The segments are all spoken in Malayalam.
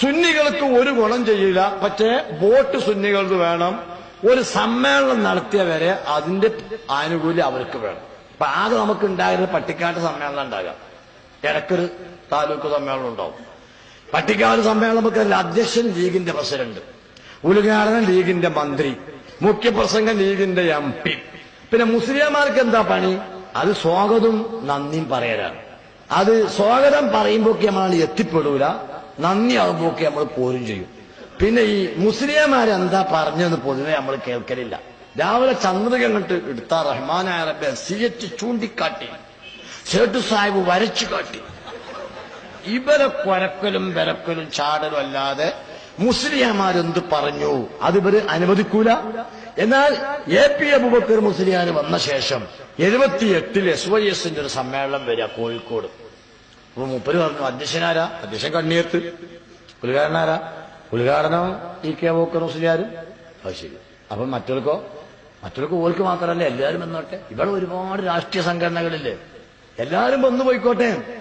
സുന്നികൾക്ക് ഒരു ഗുണം ചെയ്യില്ല. പക്ഷേ വോട്ട് സുന്നികൾക്ക് വേണം. ഒരു സമ്മേളനം നടത്തിയവരെ അതിന്റെ ആനുകൂല്യം അവർക്ക് വേണം. അപ്പൊ ആകെ നമുക്ക് ഉണ്ടായിരുന്ന പട്ടിക്കാട്ട് സമ്മേളനം ഉണ്ടാകാം. ഇടക്കൊരു താലൂക്ക് സമ്മേളനം ഉണ്ടാവും. പട്ടിക്കാട് സമ്മേളനം നമുക്കല്ല അധ്യക്ഷൻ ലീഗിന്റെ പ്രസിഡന്റ് ഉദ്ഘാടനം ലീഗിന്റെ മന്ത്രി മുഖ്യപ്രസംഗം ലീഗിന്റെ എം പി. പിന്നെ മുസ്ലിംമാർക്ക് എന്താ പണി? അത് സ്വാഗതവും നന്ദിയും പറയലാണ്. അത് സ്വാഗതം പറയുമ്പോഴൊക്കെ നമ്മൾ എത്തിപ്പെടൂല. നന്ദി ആകുമ്പോഴൊക്കെ നമ്മൾ പോരും ചെയ്യും. പിന്നെ ഈ മുസ്ലിംമാരെന്താ പറഞ്ഞെന്ന് പൊതുവെ നമ്മൾ കേൾക്കലില്ല. രാവിലെ ചന്ദ്രിക കണ്ടിട്ട് എടുത്ത റഹ്മാനായ റബ്ബെ സി എച്ച് ചൂണ്ടിക്കാട്ടി സേട്ടു സാഹിബ് വരച്ചു കാട്ടി. ഇവരെ കൊരക്കലും വിരക്കലും ചാടലും അല്ലാതെ മുസ്ലിയാമാരെന്ത് പറഞ്ഞു? അത് ഇവർ അനുവദിക്കൂല. എന്നാൽ എ പി അബുബക്കർ മുസ്ലിയാർ വന്ന ശേഷം എഴുപത്തിയെട്ടിൽ എസ് വൈ എസിന്റെ ഒരു സമ്മേളനം വരിക കോഴിക്കോട്. അപ്പൊ മുപ്പര് പറഞ്ഞു അധ്യക്ഷനാരാ? അധ്യക്ഷൻ കണ്ണീർത്ത് ഉദ്ഘാടനാരാ ഉദ്ഘാടനം ഈ കെ വോക്കർ മുസ്ലിയാരും. അത് ശരി. അപ്പൊ മറ്റവർക്കോ മറ്റവർക്ക് ഓർക്ക് മാത്രമല്ല എല്ലാവരും വന്നോട്ടെ. ഇവിടെ ഒരുപാട് രാഷ്ട്രീയ സംഘടനകളില്ലേ. എല്ലാവരും വന്നു പോയിക്കോട്ടെ.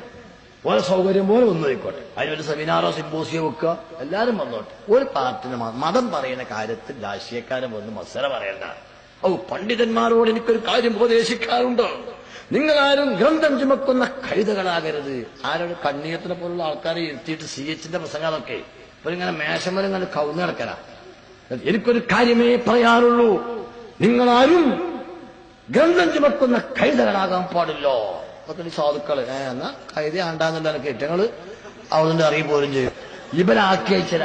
ഓരോ സൗകര്യം പോലെ വന്നു പോയിക്കോട്ടെ. അതിനൊരു സെമിനാറോ സിമ്പോസിയോ വെക്കുക. എല്ലാവരും വന്നോട്ടെ. ഒരു പാർട്ടിന് മതം പറയുന്ന കാര്യത്തിൽ രാഷ്ട്രീയക്കാരൻ വന്ന് മത്സരം പറയണ്ട. ഔ പണ്ഡിതന്മാരോട് എനിക്കൊരു കാര്യം ഉപദേശിക്കാറുണ്ട്? നിങ്ങൾ ആരും ഗ്രന്ഥം ചുമക്കുന്ന കഴുതകളാകരുത്. ആരോട് കണ്ണീയത്തിനെ പോലുള്ള ആൾക്കാരെ ഇരുത്തിയിട്ട് സി എച്ചിന്റെ പ്രസംഗമൊക്കെ. ഇങ്ങനെ മേശമരം ഇങ്ങനെ കൗന്ന് കിടക്കലാ എനിക്കൊരു കാര്യമേ പറയാറുള്ളൂ നിങ്ങളാരും ഗ്രന്ഥം ചുമക്കുന്ന കൈതകളാകാൻ പാടില്ലോ. അതൊക്കെ സാധുക്കൾ. ഏഹ് എന്നാ കൈത ആണ്ടാന്നുള്ള കേറ്റങ്ങൾ അവന്റെ അറിയി പോലും ചെയ്യും. ഇവരാക്കി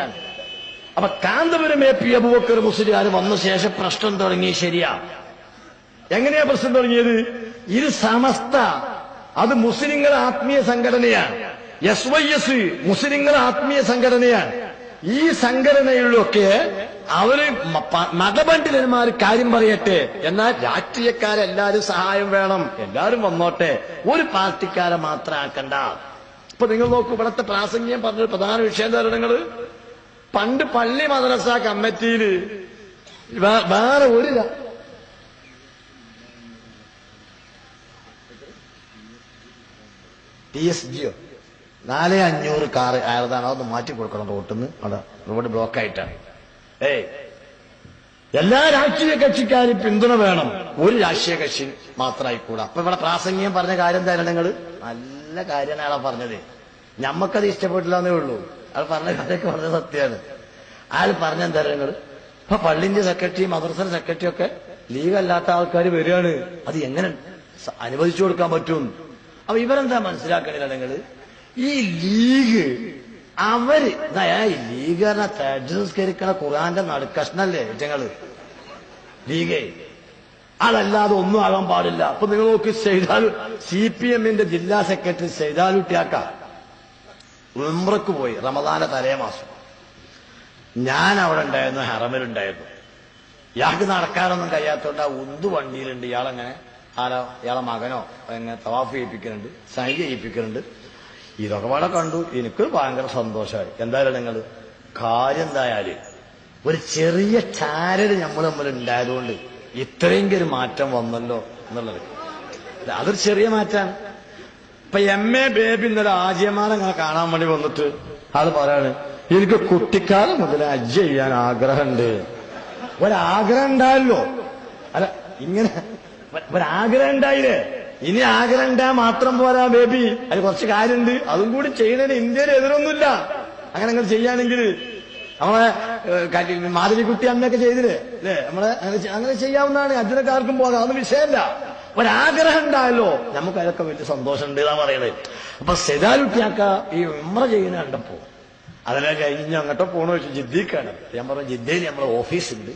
അപ്പൊ കാന്തപുരം എ പി അബുബക്കർ മുസ്ലിയാർ വന്ന ശേഷം പ്രശ്നം തുടങ്ങി ശരിയാ. എങ്ങനെയാ പ്രശ്നം തുടങ്ങിയത്? ഇത് സമസ്ത. അത് മുസ്ലിങ്ങളുടെ ആത്മീയ സംഘടനയാണ്. എസ് വൈ എസ് മുസ്ലിങ്ങളുടെ ആത്മീയ സംഘടനയാണ്. ഈ സംഘടനയിലൊക്കെ അവർ മതപണ്ഡിതന്മാർ കാര്യം പറയട്ടെ. എന്നാൽ രാഷ്ട്രീയക്കാരെല്ലാരും സഹായം വേണം. എല്ലാരും വന്നോട്ടെ. ഒരു പാർട്ടിക്കാരെ മാത്രം ആക്കണ്ട. ഇപ്പൊ നിങ്ങൾ നോക്കൂ ഇവിടത്തെ പ്രാസംഗ്യം പറഞ്ഞ പ്രധാന വിഷയം തരണങ്ങൾ പണ്ട് പള്ളി മദ്രസ കമ്മിറ്റിയിൽ വേറെ ഒരു ടി എസ് ജിയോ നാല് അഞ്ഞൂറ് കാറ് ആയതാണ് അതൊന്ന് മാറ്റി കൊടുക്കണം റോട്ടിന്ന് അവിടെ റോഡ് ബ്ലോക്ക് ആയിട്ടാണ്. ഏയ്. എല്ലാ രാഷ്ട്രീയ കക്ഷിക്കാരും പിന്തുണ വേണം. ഒരു രാഷ്ട്രീയ കക്ഷി മാത്രമായിക്കൂടാ അപ്പൊ ഇവിടെ പ്രാസംഗികം പറഞ്ഞ കാര്യം തരണം നിങ്ങൾ നല്ല കാര്യമാണ് അയാളെ പറഞ്ഞത്. ഞമ്മക്കത് ഇഷ്ടപ്പെട്ടില്ല എന്നേ ഉള്ളൂ. അയാൾ പറഞ്ഞ കാര്യമൊക്കെ വളരെ സത്യമാണ്. അയാൾ പറഞ്ഞ എന്താ നിങ്ങൾ ഇപ്പൊ പള്ളിന്റെ സെക്രട്ടറി മദ്രസ സെക്രട്ടറി ഒക്കെ ലീഗ് അല്ലാത്ത ആൾക്കാർ വരികയാണ്. അത് എങ്ങനെ അനുവദിച്ചു കൊടുക്കാൻ പറ്റും? അപ്പൊ ഇവരെന്താ മനസ്സിലാക്കണില്ല നിങ്ങൾ ഈ ലീഗ് അവർ ഈ ലീഗ് പറഞ്ഞ തജ്ജ് നിസ്കരിക്കണ ഖുറാന്റെ നടുക്കഷ്ണല്ലേ ഞങ്ങൾ ലീഗേ. അതല്ലാതെ ഒന്നും ആകാൻ പാടില്ല. അപ്പൊ നിങ്ങൾ നോക്ക് ചെയ്താൽ സി പി എമ്മിന്റെ ജില്ലാ സെക്രട്ടറി ചെയ്താലുട്ടിയാക്ക ഉംറക്ക് പോയി റമദാന തലേ മാസം ഞാൻ അവിടെ ഉണ്ടായിരുന്നു ഹറമിലുണ്ടായിരുന്നു. ഇയാൾക്ക് നടക്കാനൊന്നും കഴിയാത്തോണ്ട് ആ ഉന്തു വണ്ടിയിലുണ്ട്. ഇയാളെങ്ങനെ? ആരാ? ഇയാളെ മകനോ? എങ്ങനെ തവാഫ് ചെയ്യിപ്പിക്കുന്നുണ്ട് സൈൻ ചെയ്യിപ്പിക്കുന്നുണ്ട്. ഇതൊക്കെ പാടെ കണ്ടു എനിക്ക് ഭയങ്കര സന്തോഷമായി. എന്തായാലും നിങ്ങൾ കാര്യം എന്തായാലും ഒരു ചെറിയ ചാരട് നമ്മൾ തമ്മിൽ ഉണ്ടായതുകൊണ്ട് ഇത്രയെങ്കിലും മാറ്റം വന്നല്ലോ എന്നുള്ളത്. അതൊരു ചെറിയ മാറ്റാണ്. ഇപ്പൊ എം എ ബേബി ഇന്നലെ ആജിയമാരെ ഇങ്ങനെ കാണാൻ വേണ്ടി വന്നിട്ട് ആൾ പറയാണ് എനിക്ക് കുട്ടിക്കാലം മുതൽ അജ്ജ ചെയ്യാൻ ആഗ്രഹമുണ്ട്. ഒരാഗ്രഹം ഉണ്ടായല്ലോ. അല്ല ഇങ്ങനെ ഒരാഗ്രഹം ഉണ്ടായില്ലേ? ഇനി ആഗ്രഹം ഉണ്ടാ മാത്രം പോരാ ബേബി അതിൽ കുറച്ച് കാര്യമുണ്ട്. അതും കൂടി ചെയ്യുന്നതിന് ഇന്ത്യയിൽ എതിരൊന്നുമില്ല. അങ്ങനെ നിങ്ങൾ ചെയ്യാണെങ്കിൽ നമ്മളെ മാധവിക്കുട്ടി അമ്മയൊക്കെ ചെയ്തില്ലേ? അല്ലേ? നമ്മളെ അങ്ങനെ ചെയ്യാവുന്നതാണ്. അതിനൊക്കെ ആർക്കും പോകാം. അതൊന്നും വിഷയമല്ല. ഒരാഗ്രഹം ഉണ്ടായല്ലോ. നമുക്ക് അതൊക്കെ വലിയ സന്തോഷമുണ്ട് എന്നാ പറയുന്നത് അപ്പൊ സെതാലുട്ടിയാക്ക ഈ ഉമ്ര ചെയ്യുന്ന കണ്ടപ്പോ അതിനെ കഴിഞ്ഞ് അങ്ങോട്ടോ പോണോ വെച്ചു ജിദ്ദിക്കാണ്. ഞാൻ പറഞ്ഞു ജിദ്ദയിൽ നമ്മളെ ഓഫീസുണ്ട്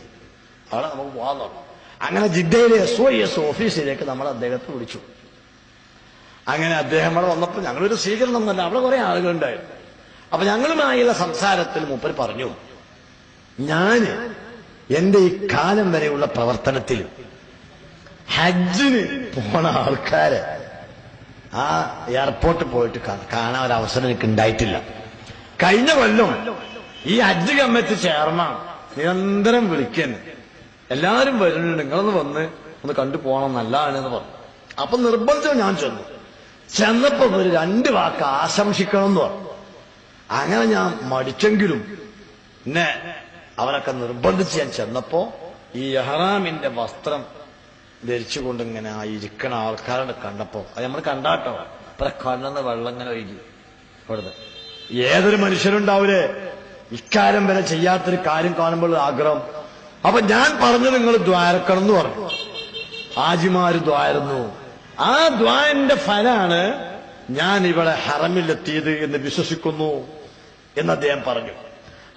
അവിടെ നമുക്ക് പോകാൻ തുടങ്ങും. അങ്ങനെ ജിദ്ദയിലെ എസ് ഒ എസ് ഓഫീസിലേക്ക് നമ്മൾ അദ്ദേഹത്തെ വിളിച്ചു. അങ്ങനെ അദ്ദേഹം അവിടെ വന്നപ്പോൾ ഞങ്ങളൊരു സ്വീകരണം ഒന്നല്ല അവിടെ കുറെ ആളുകളുണ്ടായിരുന്നു. അപ്പൊ ഞങ്ങളുമായുള്ള സംസാരത്തിൽ മൂപ്പർ പറഞ്ഞു ഞാൻ എന്റെ ഈ കാലം വരെയുള്ള പ്രവർത്തനത്തിൽ ഹജ്ജിന് പോണ ആൾക്കാരെ ആ എയർപോർട്ടിൽ പോയിട്ട് കാണാൻ ഒരു അവസരം എനിക്ക് ഉണ്ടായിട്ടില്ല. കഴിഞ്ഞ കൊല്ലം ഈ ഹജ്ജ് കമ്മിറ്റി ചെയർമാൻ നിരന്തരം വിളിക്കുന്നു. എല്ലാവരും വരുന്നുണ്ട്. നിങ്ങളൊന്ന് വന്ന് ഒന്ന് കണ്ടു പോകണം. നല്ലതാണ് എന്ന് പറഞ്ഞു. അപ്പൊ നിർബന്ധം ഞാൻ ചെന്നു. ചെന്നപ്പോ ഒരു രണ്ട് വാക്ക് ആശംസിക്കണം എന്ന് പറഞ്ഞു. അങ്ങനെ ഞാൻ മടിച്ചെങ്കിലും എന്നെ അവരൊക്കെ നിർബന്ധിച്ച് ഞാൻ ചെന്നപ്പോ ഈ എഹ്റാമിന്റെ വസ്ത്രം ധരിച്ചുകൊണ്ട് ഇങ്ങനെ ആ ഇരിക്കണ ആൾക്കാരെ കണ്ടപ്പോ അത് നമ്മൾ കണ്ടാട്ടോ ഇപ്പൊ കണ്ണെന്ന് വെള്ളം ഇങ്ങനെ ഒഴുകി ഇവിടുന്ന്. ഏതൊരു മനുഷ്യരുണ്ടാവൂലേ? ഇക്കാര്യം വരെ ചെയ്യാത്തൊരു കാര്യം കാണുമ്പോൾ ആഗ്രഹം അപ്പൊ ഞാൻ പറഞ്ഞു നിങ്ങൾ ദ്വാരക്കണം എന്ന് പറഞ്ഞു. ആജിമാര് ദ്വാരുന്നു. ആ ദ്വാരന്റെ ഫലാണ് ഞാൻ ഇവിടെ ഹറമിലെത്തിയത് എന്ന് വിശ്വസിക്കുന്നു എന്ന് അദ്ദേഹം പറഞ്ഞു.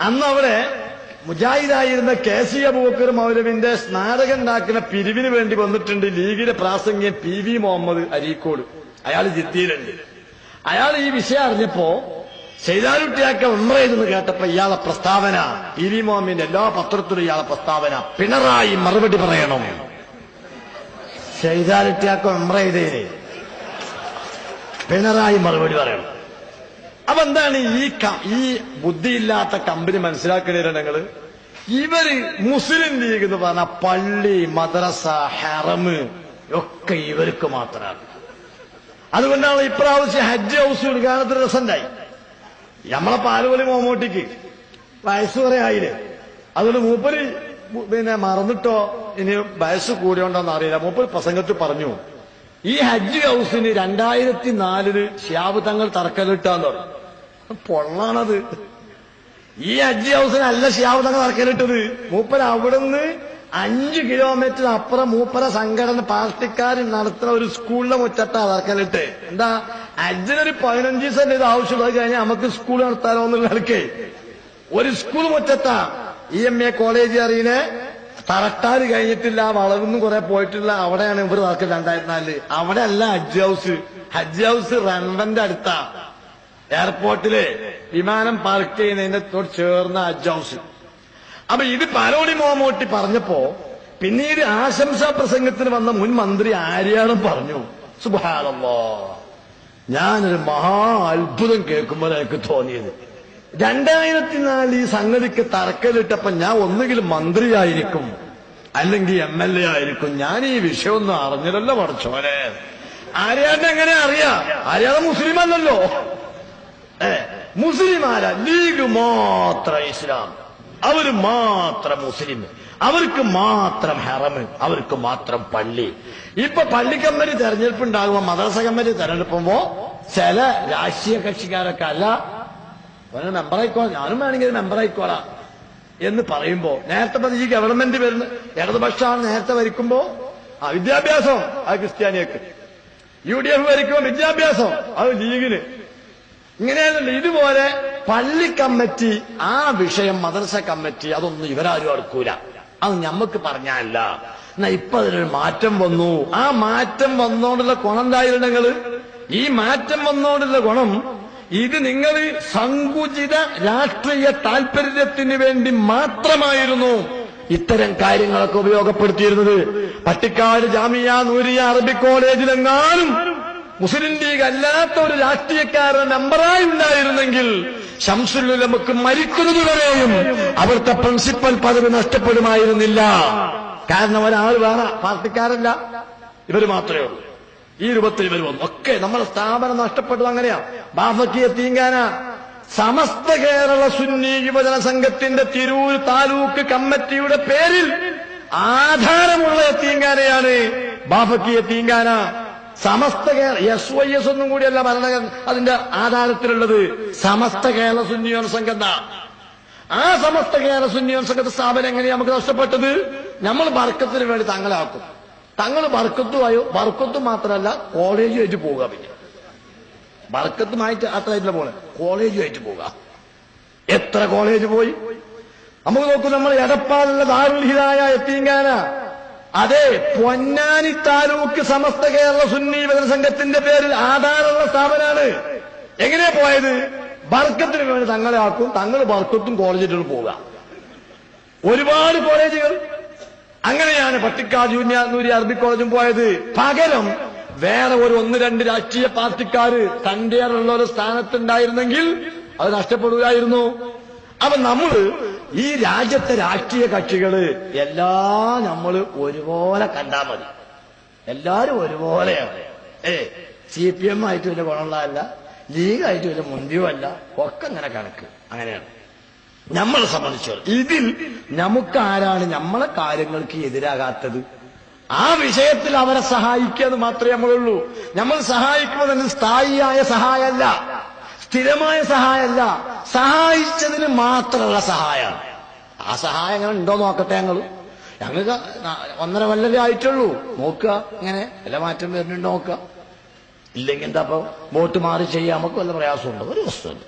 അന്ന് അവിടെ മുജാഹിദായിരുന്ന കെ സി അബൂക്കർ മൗലവിന്റെ സ്നാരകം ഉണ്ടാക്കുന്ന പിരിവിന് വേണ്ടി വന്നിട്ടുണ്ട് ലീഗിലെ പ്രാസംഗ്യം പി വി മുഹമ്മദ് അരീക്കോട്. അയാൾ ജിദ്ദിയിലുണ്ട് അയാൾ ഈ വിഷയം അറിഞ്ഞപ്പോ ചെയ്താലുട്ടിയാക്ക ഉമ്ര എന്ന് കേട്ടപ്പോ ഇയാളെ പ്രസ്താവന ഇരിമോമിന്റെ എല്ലാ പത്രത്തിലും ഇയാളെ പ്രസ്താവന. പിണറായി മറുപടി പറയണം. ചെയ്താലുട്ടിയാക്ക ചെയ്തേനെ പിണറായി മറുപടി പറയണം. അപ്പൊ എന്താണ് ഈ ഈ ബുദ്ധിയില്ലാത്ത കമ്പനി മനസ്സിലാക്കണേ ഞങ്ങൾ ഇവർ മുസ്ലിം ലീഗ് എന്ന് പറഞ്ഞ പള്ളി മദ്രസ ഹറമ് ഒക്കെ ഇവർക്ക് മാത്രമാണ്. അതുകൊണ്ടാണ് ഇപ്രാവശ്യം ഹജ്ജ് ഹൗസ് ഉദ്ഘാടനത്തിന് രസമുണ്ടായി. നമ്മളെ പാലുപൊലി മോമോട്ടിക്ക് വയസ്സ് കുറെ ആയില്ലേ? അതുകൊണ്ട് മൂപ്പര് പിന്നെ മറന്നിട്ടോ? ഇനി വയസ്സ് കൂടിയോണ്ടോന്ന് അറിയില്ല. മൂപ്പര് പ്രസംഗത്തിൽ പറഞ്ഞു ഈ ഹജ്ജ് ഹൗസിന് രണ്ടായിരത്തി നാലിൽ ഷിയാബ് തങ്ങൾ തറക്കല്ലിട്ടാന്ന് പറഞ്ഞു. പൊള്ളാണത്. ഈ ഹജ്ജ് ഹൗസിന് അല്ല ഷിയാബ് തങ്ങൾ തറക്കല്ലിട്ടത്. മൂപ്പര് അവിടുന്ന് അഞ്ച് കിലോമീറ്റർ അപ്പുറം മൂപ്പര സംഘടന പാർട്ടിക്കാരൻ നടത്തുന്ന ഒരു സ്കൂളിലെ മുറ്റത്താ തറക്കല്ലിട്ട്. എന്താ? ഹജ്ജിനൊരു പതിനഞ്ച് ദിവസം ഇത് ആവശ്യമുള്ളത് കഴിഞ്ഞാൽ നമുക്ക് സ്കൂൾ നടത്താനോ എന്നുള്ള ആൾക്ക്. ഒരു സ്കൂൾ മുറ്റത്താ ഇ എം എ കോളേജ് അറിയിനെ തറട്ടാറ് കഴിഞ്ഞിട്ടില്ല വളർന്നും കുറെ പോയിട്ടില്ല. അവിടെയാണ് ഇവർ നടക്കുന്നത് രണ്ടായിരത്തി അവിടെ അല്ല ഹജ്ജ് ഹൗസ്. ഹജ്ജ് ഹൗസ് റൺവന്റെ അടുത്താ. എയർപോർട്ടിൽ വിമാനം പാർക്ക് ചെയ്യുന്നതിന്റെ തൊട്ട് ചേർന്ന ഹജ്ജ് ഹൗസ്. അപ്പൊ ഇത് പാലോടി മോമോട്ടി പറഞ്ഞപ്പോ പിന്നീട് ആശംസാ പ്രസംഗത്തിന് വന്ന മുൻ മന്ത്രി ആര്യാളും പറഞ്ഞു. സുബാനല്ലോ ഞാനൊരു മഹാ അത്ഭുതം കേൾക്കുമ്പോൾ എനിക്ക് തോന്നിയത്. രണ്ടായിരത്തി നാല് ഈ സംഗതിക്ക് തറക്കലിട്ടപ്പോ ഞാൻ ഒന്നുകിൽ മന്ത്രിയായിരിക്കും അല്ലെങ്കിൽ എം എൽ എ ആയിരിക്കും. ഞാൻ ഈ വിഷയമൊന്നും അറിഞ്ഞില്ലല്ലോ പഠിച്ചോനെ ആര്യാണ്ട് എങ്ങനെ അറിയാം? ആര്യാതെ മുസ്ലിം അല്ലല്ലോ. ഏ മുസ്ലിം ആരാ? ലീഗ് മാത്രം ഇസ്ലാം. അവർ മാത്രം മുസ്ലിം. അവർക്ക് മാത്രം ഹറമ് അവർക്ക് മാത്രം പള്ളി. ഇപ്പൊ പള്ളി കമ്മിറ്റി തെരഞ്ഞെടുപ്പ് ഉണ്ടാകുമ്പോ മദ്രസ കമ്മിറ്റി തെരഞ്ഞെടുപ്പുമ്പോ ചില രാഷ്ട്രീയ കക്ഷിക്കാരൊക്കെ അല്ല അവനെ മെമ്പറായിക്കോളാം ഞാനും വേണമെങ്കിൽ മെമ്പറായിക്കോളാം എന്ന് പറയുമ്പോ നേരത്തെ പറഞ്ഞ ഈ ഗവൺമെന്റ് വരുന്ന ഇടതുപക്ഷമാണ് നേരത്തെ വരിക്കുമ്പോ ആ വിദ്യാഭ്യാസം ആ ക്രിസ്ത്യാനിയൊക്കെ യു ഡി എഫ് വരിക്കുമ്പോ വിദ്യാഭ്യാസം അത് ലീഗിന്. ഇങ്ങനെയാണല്ലോ ഇതുപോലെ പള്ളി കമ്മിറ്റി ആ വിഷയം മദ്രസ കമ്മിറ്റി അതൊന്നും ഇവരാരും അടുക്കൂല. അത് ഞമ്മക്ക് പറഞ്ഞല്ല എന്നാ ഇപ്പൊ അതിനൊരു മാറ്റം വന്നു. ആ മാറ്റം വന്നോണ്ടുള്ള ഗുണം എന്തായിരുന്നെങ്കിൽ ഈ മാറ്റം വന്നോണ്ടുള്ള ഗുണം ഇത് നിങ്ങൾ സങ്കുചിത രാഷ്ട്രീയ താല്പര്യത്തിന് വേണ്ടി മാത്രമായിരുന്നു ഇത്തരം കാര്യങ്ങളൊക്കെ ഉപയോഗപ്പെടുത്തിയിരുന്നത്. പട്ടിക്കാട് ജാമിയ നൂരിയ അറബി കോളേജിലെങ്ങാനും മുസ്ലിം ലീഗ് അല്ലാത്ത ഒരു രാഷ്ട്രീയക്കാരൻ നമ്പറായി ഉണ്ടായിരുന്നെങ്കിൽ ശംസുലുലമക്ക് മരിക്കുന്നത് വരെയും അവിടുത്തെ പ്രിൻസിപ്പൽ പദവി നഷ്ടപ്പെടുമായിരുന്നില്ല. കാരണം ഒരാൾ വേറെ പാർട്ടിക്കാരല്ല. ഇവർ മാത്രമേ ഉള്ളൂ. ഈ രൂപത്തിൽ ഇവർ വന്നു. ഒക്കെ നമ്മുടെ സ്ഥാപനം നഷ്ടപ്പെട്ടത് അങ്ങനെയാ. ബാഫക്കിയ തീങ്കാന. സമസ്ത കേരള സുന്നി യുവജന സംഘത്തിന്റെ തിരൂർ താലൂക്ക് കമ്മിറ്റിയുടെ പേരിൽ ആധാരമുള്ള തീങ്കാനയാണ് ബാഫക്കിയ തീങ്കാന. Samastha Kerala S Y S ഒന്നും കൂടിയല്ല ഭരണ അതിന്റെ ആധാരത്തിലുള്ളത് സമസ്ത കേരള സുന്നിയോൻ സംഘം ആ സമസ്ത കേരള സുന്നിയോൻ സംഘത്തെ സ്ഥാപനം എങ്ങനെയാ നമുക്ക് നഷ്ടപ്പെട്ടത്? നമ്മൾ ബർക്കത്തിന് വേണ്ടി തങ്ങളാക്കും. തങ്ങൾ ബർക്കത്തുമായോ ബർക്കത്തും മാത്രമല്ല കോളേജുമായിട്ട് പോവുക പിന്നെ. ബർക്കത്തുമായിട്ട് അത്രയായിട്ടില്ല പോണെ കോളേജുമായിട്ട് പോവുക എത്ര കോളേജ് പോയി? നമുക്ക് നോക്കൂ നമ്മൾ എടപ്പാടുള്ള ദാറുൽ ഹിദായ എത്തിങ്കാന. അതെ പൊന്നാനി താലൂക്ക് സമസ്ത കേരള സുന്നി വിതര സംഘത്തിന്റെ പേരിൽ ആധാരമുള്ള സ്ഥാപനമാണ് എങ്ങനെയാ പോയത്? ബർക്കത്തിന് വേണ്ടി തങ്ങളെ ആക്കും തങ്ങൾ ബർക്കത്തും കോളേജിലും പോവുക. ഒരുപാട് കോളേജുകൾ. അങ്ങനെയാണ് പട്ടിക്കാട് ജൂനിയർ നൂരി അറബി കോളേജും പോയത്. പകരം വേറെ ഒരു ഒന്ന് രണ്ട് രാഷ്ട്രീയ പാർട്ടിക്കാര് തന്റെ ഉള്ള ഒരു സ്ഥാനത്തുണ്ടായിരുന്നെങ്കിൽ അത് നഷ്ടപ്പെടുകയായിരുന്നു അപ്പൊ നമ്മൾ ഈ രാജ്യത്തെ രാഷ്ട്രീയ കക്ഷികൾ എല്ലാ നമ്മൾ ഒരുപോലെ കണ്ടാ മതി. എല്ലാരും ഒരുപോലെയാണ് ഏ സി പി എം ആയിട്ട് വലിയ ഗുണമുള്ളതല്ല ലീഗായിട്ട് വലിയ മുന്തിയോ അല്ല ഒക്കെ ഇങ്ങനെ കണക്ക്. അങ്ങനെയാണ്. നമ്മളെ സംബന്ധിച്ചോളം. ഇതിൽ നമുക്ക് ആരാണ് നമ്മളെ കാര്യങ്ങൾക്ക് എതിരാകാത്തത്. ആ വിഷയത്തിൽ അവരെ സഹായിക്കുക എന്ന് മാത്രമേ നമ്മളുള്ളൂ. നമ്മൾ സഹായിക്കുമ്പോൾ തന്നെ സ്ഥായിയായ സഹായമല്ല. സ്ഥിരമായ സഹായമല്ല. സഹായിച്ചതിന് മാത്രമുള്ള സഹായമാണ് ആ സഹായം അങ്ങനെ ഉണ്ടോ നോക്കട്ടെ ഞങ്ങൾ ഞങ്ങൾക്ക് ഒന്നര കൊല്ലല്ലേ ആയിട്ടുള്ളൂ. നോക്കുക ഇങ്ങനെ വില മാറ്റം വരുന്നുണ്ടോ നോക്കുക. ഇല്ലെങ്കിൽ എന്താ ഇപ്പൊ വോട്ട് മാറി ചെയ്യാൻ നമുക്ക് വല്ല പ്രയാസമുണ്ടോ? ഒരു വസ്തുണ്ട്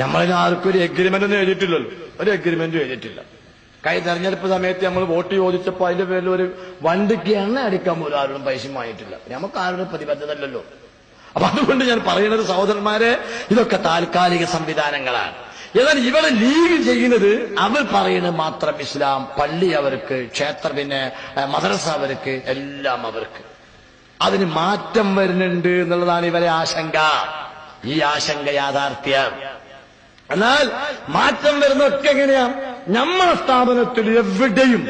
നമ്മളിന് ആർക്കും ഒരു എഗ്രിമെന്റ് ഒന്നും എഴുതിയിട്ടില്ലല്ലോ. ഒരു എഗ്രിമെന്റ് എഴുതിയിട്ടില്ല. കൈ തെരഞ്ഞെടുപ്പ് സമയത്ത് നമ്മൾ വോട്ട് ചോദിച്ചപ്പോൾ അതിന്റെ പേരിൽ ഒരു വണ്ടിക്ക് എണ്ണ അടിക്കാൻ പോലും ആരോടും പൈസ വാങ്ങിയിട്ടില്ല. നമുക്ക് ആരുടെ പ്രതിബദ്ധത അല്ലല്ലോ അപ്പൊ അതുകൊണ്ട് ഞാൻ പറയുന്നത് സഹോദരന്മാരെ ഇതൊക്കെ താൽക്കാലിക സംവിധാനങ്ങളാണ്. എന്നാൽ ഇവർ ലീഗ് ചെയ്യുന്നത് അവർ പറയുന്നത് മാത്രം ഇസ്ലാം പള്ളി അവർക്ക് ക്ഷേത്ര പിന്നെ മദ്രസ അവർക്ക് എല്ലാം അവർക്ക്. അതിന് മാറ്റം വരുന്നുണ്ട് എന്നുള്ളതാണ് ഇവരെ ആശങ്ക. ഈ ആശങ്ക യാഥാർത്ഥ്യം. എന്നാൽ മാറ്റം വരുന്നതൊക്കെ എങ്ങനെയാ? നമ്മളെ സ്ഥാപനത്തിൽ എവിടെയും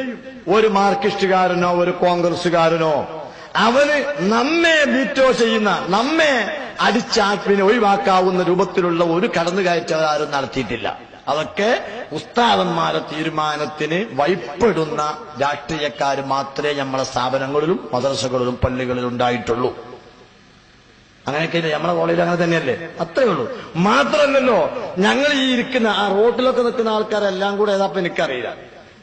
ഒരു മാർക്സിസ്റ്റുകാരനോ ഒരു കോൺഗ്രസുകാരനോ അവന് നമ്മെ വീറ്റോ ചെയ്യുന്ന നമ്മെ അടിച്ചാപ്പിനെ ഒഴിവാക്കാവുന്ന രൂപത്തിലുള്ള ഒരു കടന്നുകയറ്റം നടത്തിയിട്ടില്ല. അതൊക്കെ ഉസ്താദന്മാരെ തീരുമാനത്തിന് വൈപ്പെടുന്ന രാഷ്ട്രീയക്കാർ മാത്രമേ നമ്മളെ സ്ഥാപനങ്ങളിലും മദ്രസകളിലും പള്ളികളിലും ഉണ്ടായിട്ടുള്ളൂ. അങ്ങനെയൊക്കെ നമ്മളെ കോളേജിൽ അങ്ങനെ തന്നെയല്ലേ? അത്രേ ഉള്ളൂ. മാത്രമല്ലല്ലോ ഞങ്ങൾ ഈ ഇരിക്കുന്ന ആ റോട്ടിലൊക്കെ നിൽക്കുന്ന ആൾക്കാരെല്ലാം കൂടെ ഏതാപ്പം എനിക്കറിയില്ല.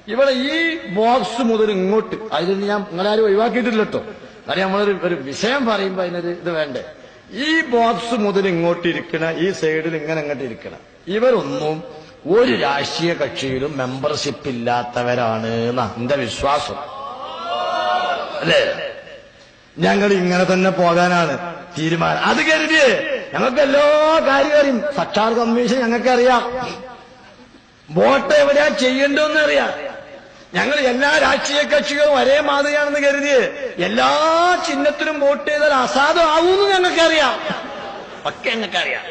ഇവിടെ ഈ ബോക്സ് മുതൽ ഇങ്ങോട്ട് അതിൽ ഞാൻ നിങ്ങളാരും ഒഴിവാക്കിയിട്ടില്ല കേട്ടോ കാര്യം നമ്മളൊരു ഒരു വിഷയം പറയുമ്പോ അതിനൊരു ഇത് വേണ്ടേ? ഈ ബോക്സ് മുതൽ ഇങ്ങോട്ട് ഇരിക്കണ ഈ സൈഡിൽ ഇങ്ങനെ ഇങ്ങോട്ട് ഇരിക്കണ ഇവരൊന്നും ഒരു രാഷ്ട്രീയ കക്ഷിയിലും മെമ്പർഷിപ്പ് ഇല്ലാത്തവരാണ് എന്റെ വിശ്വാസം. അല്ലേ? ഞങ്ങൾ ഇങ്ങനെ തന്നെ പോകാനാണ് തീരുമാനം. അത് കരുതിയേ ഞങ്ങൾക്ക് എല്ലാ കാര്യം അറിയും സക്ഷാർ കമ്മീഷൻ ഞങ്ങൾക്ക് അറിയാം വോട്ട് എവിടെയാ ചെയ്യേണ്ടതെന്ന് അറിയാം. ഞങ്ങൾ എല്ലാ രാഷ്ട്രീയ കക്ഷികളും ഒരേ മാതൃകയാണെന്ന് കരുതിയേ. എല്ലാ ചിഹ്നത്തിനും വോട്ട് ചെയ്താൽ അസാധുവാകുമെന്ന് ഞങ്ങൾക്കറിയാം. ഒക്കെ ഞങ്ങൾക്കറിയാം.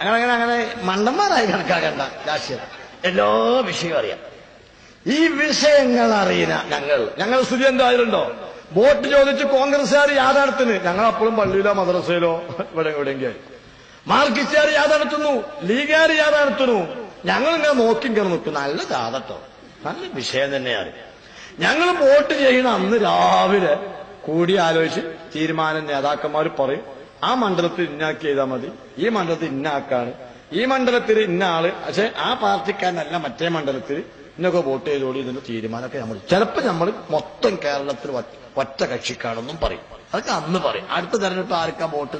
അങ്ങനെ അങ്ങനെ അങ്ങനെ മണ്ടന്മാരായി കണക്കാക്കണ്ട രാഷ്ട്രീയം. എല്ലാ വിഷയവും അറിയാം. ഈ വിഷയങ്ങൾ അറിയുന്ന ഞങ്ങൾ. ഞങ്ങൾ സ്ഥിതി എന്തായാലുണ്ടോ വോട്ട് ചോദിച്ച് കോൺഗ്രസ്സുകാർ യാഥാർത്ഥ്യത്തിന്. ഞങ്ങൾ അപ്പോഴും പള്ളിയിലോ മദ്രസയിലോ ഇവിടെ എവിടെയെങ്കിലും മാർക്കിസ്റ്റുകാർ യാഥാർത്ഥ്യന്നു ലീഗുകാർ യാഥാർത്ഥ്യന്നു ഞങ്ങൾ ഇങ്ങനെ നോക്കി ഇങ്ങനെ നിൽക്കും നല്ല ജാതട്ടോ. നല്ല വിഷയം തന്നെയാണ്. ഞങ്ങൾ വോട്ട് ചെയ്യണ അന്ന് രാവിലെ കൂടി ആലോചിച്ച് തീരുമാനം നേതാക്കന്മാർ പറയും ആ മണ്ഡലത്തിൽ ഇന്നാക്കി ചെയ്താൽ മതി ഈ മണ്ഡലത്തിൽ ഇന്നാക്കാണ് ഈ മണ്ഡലത്തിൽ ഇന്ന ആൾ പക്ഷെ ആ പാർട്ടിക്കാരനല്ല മറ്റേ മണ്ഡലത്തിൽ ഇന്നൊക്കെ വോട്ട് ചെയ്തോളി ഇതിന്റെ തീരുമാനമൊക്കെ നമ്മൾ ചിലപ്പോൾ നമ്മൾ മൊത്തം കേരളത്തിൽ ഒറ്റ- കക്ഷിക്കാണെന്നും പറയും. അതൊക്കെ അന്ന് പറയും. അടുത്ത തെരഞ്ഞെടുപ്പ് ആർക്കാ വോട്ട്